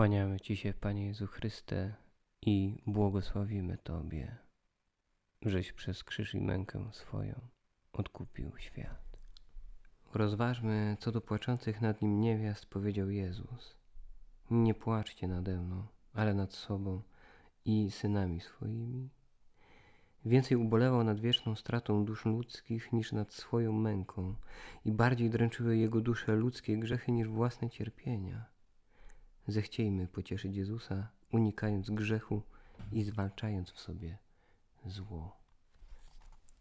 Kłaniamy Ci się, Panie Jezu Chryste, i błogosławimy Tobie, żeś przez krzyż i mękę swoją odkupił świat. Rozważmy, co do płaczących nad nim niewiast powiedział Jezus. Nie płaczcie nade mną, ale nad sobą i synami swoimi. Więcej ubolewał nad wieczną stratą dusz ludzkich niż nad swoją męką i bardziej dręczyły jego dusze ludzkie grzechy niż własne cierpienia. Zechciejmy pocieszyć Jezusa, unikając grzechu i zwalczając w sobie zło.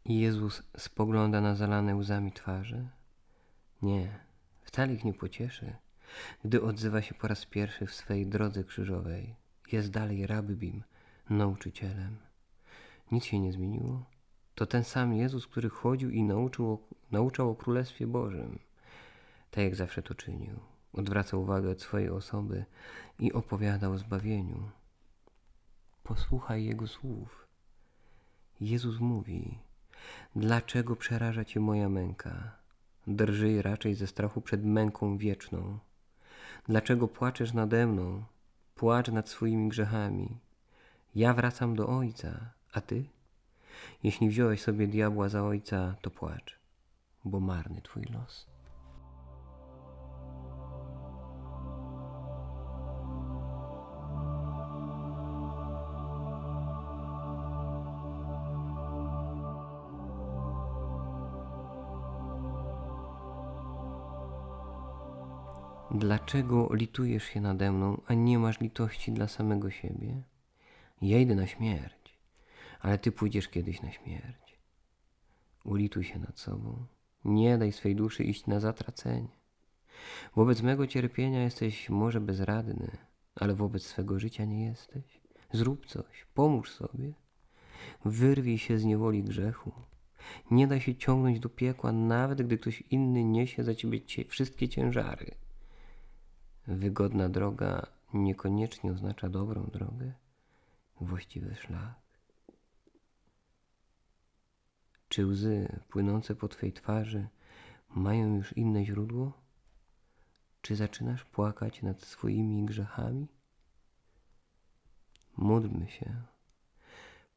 Jezus spogląda na zalane łzami twarze. Nie, wcale ich nie pocieszy, gdy odzywa się po raz pierwszy w swej drodze krzyżowej. Jest dalej rabibim, nauczycielem. Nic się nie zmieniło. To ten sam Jezus, który chodził i nauczył, nauczał o Królestwie Bożym, tak jak zawsze to czynił. Odwracał uwagę od swojej osoby i opowiadał o zbawieniu. Posłuchaj Jego słów. Jezus mówi, dlaczego przeraża Cię moja męka? Drżyj raczej ze strachu przed męką wieczną. Dlaczego płaczesz nade mną? Płacz nad swoimi grzechami. Ja wracam do Ojca, a Ty? Jeśli wziąłeś sobie diabła za Ojca, to płacz, bo marny Twój los. Dlaczego litujesz się nade mną, a nie masz litości dla samego siebie? Ja idę na śmierć, ale ty pójdziesz kiedyś na śmierć. Ulituj się nad sobą. Nie daj swej duszy iść na zatracenie. Wobec mego cierpienia jesteś może bezradny, ale wobec swego życia nie jesteś. Zrób coś, pomóż sobie. Wyrwij się z niewoli grzechu. Nie daj się ciągnąć do piekła, nawet gdy ktoś inny niesie za ciebie cie- wszystkie ciężary. Wygodna droga niekoniecznie oznacza dobrą drogę, właściwy szlak. Czy łzy płynące po Twej twarzy mają już inne źródło? Czy zaczynasz płakać nad swoimi grzechami? Módlmy się.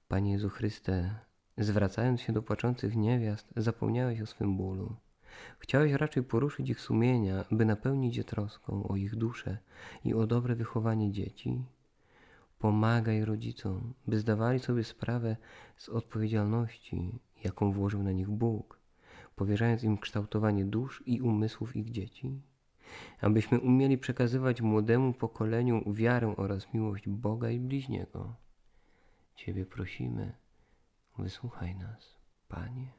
Panie Jezu Chryste, zwracając się do płaczących niewiast, zapomniałeś o swym bólu. Chciałeś raczej poruszyć ich sumienia, by napełnić je troską o ich duszę i o dobre wychowanie dzieci. Pomagaj rodzicom, by zdawali sobie sprawę z odpowiedzialności, jaką włożył na nich Bóg, powierzając im kształtowanie dusz i umysłów ich dzieci. Abyśmy umieli przekazywać młodemu pokoleniu wiarę oraz miłość Boga i bliźniego. Ciebie prosimy, wysłuchaj nas, Panie.